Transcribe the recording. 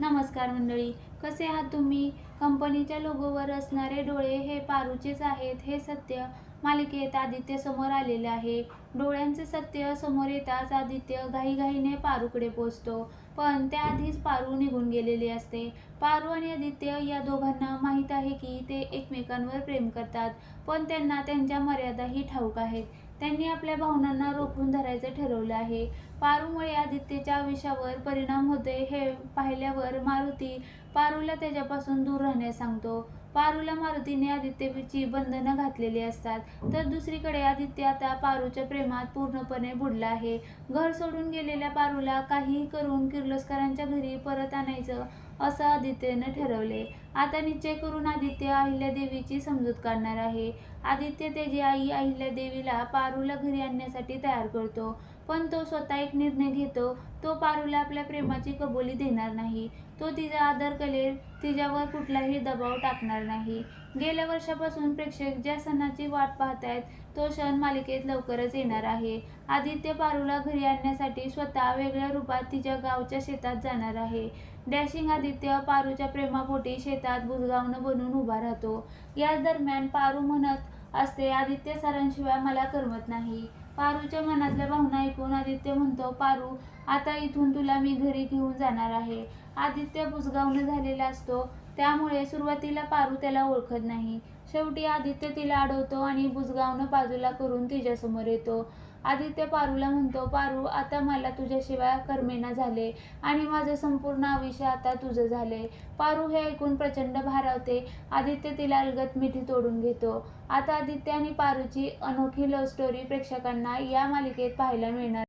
नमस्कार मंडळी कसे आहात तुम्ही? कंपनीच्या लोगोवर असणारे डोळे हे पारूचेच आहेत हे सत्य मालिकेत आदित्य समोर आलेले आहे. डोळ्यांचे सत्य समोर येताच आदित्य घाईघाईने पारूकडे पोचतो पण त्याआधीच पारू निघून गेलेली असते. पारू आणि आदित्य या दोघांना माहीत आहे की ते एकमेकांवर प्रेम करतात पण त्यांना त्यांच्या मर्यादाही ठाऊक आहेत. त्यांनी आपल्या भावनांना रोखून धरायचं ठरवलं आहे. पारूमुळे आदित्यच्या आयुष्यावर परिणाम होते हे पाहिल्यावर मारुती पारूला त्याच्यापासून दूर राहण्यास सांगतो. पारूला मारुतीने आदित्यची बंधनं घातलेली असतात. तर दुसरीकडे आदित्य आता पारूच्या प्रेमात पूर्णपणे बुडला आहे. घर सोडून गेलेल्या पारूला काहीही करून किर्लोस्करांच्या घरी परत आणायचं असं आदित्यनं ठरवले आता निश्चय करून आदित्य अहिल्यादेवीची समजूत काढणार आहे. आदित्य त्याची आई अहिल्यादेवीला पारूला घरी आणण्यासाठी तयार करतो. पण तो स्वतः एक निर्णय घेतो. तो पारूला आपल्या प्रेमाची कबुली देणार नाही. तो तिचा आदर करेल तिच्यावर कुठलाही दबाव टाकणार नाही. गेल्या वर्षापासून प्रेक्षक ज्या सणाची वाट पाहत आहेत तो सण मालिकेत लवकरच येणार आहे. आदित्य पारूला घरी आणण्यासाठी स्वतः वेगळ्या रूपात तिच्या गावच्या शेतात जाणार आहे. डॅशिंग आदित्य पारूच्या प्रेमापोटी शेतात बुजगावणं बनून उभा राहतो. याच दरम्यान पारू म्हणत असते आदित्य सरांशिवाय मला करमत नाही. पारूच्या मनातल्या भावना ऐकून आदित्य म्हणतो पारू आता इथून तुला मी घरी घेऊन जाणार आहे. आदित्य बुजगावनं झालेला असतो. त्यामुळे सुरुवातीला पारू त्याला ओळखत नाही. शेवटी आदित्य तिला अडवतो आणि बुजगावणं बाजूला करून तिच्यासमोर येतो. आदित्य पारूला म्हणतो पारू आता मला तुझ्याशिवाय करमेना झाले आणि माझं संपूर्ण आयुष्य आता तुझं झाले पारू हे ऐकून प्रचंड भारावते. आदित्य तिला अलगत मिठी तोडून घेतो. आता आदित्य आणि पारूची अनोखी लव्ह स्टोरी प्रेक्षकांना या मालिकेत पाहायला मिळणार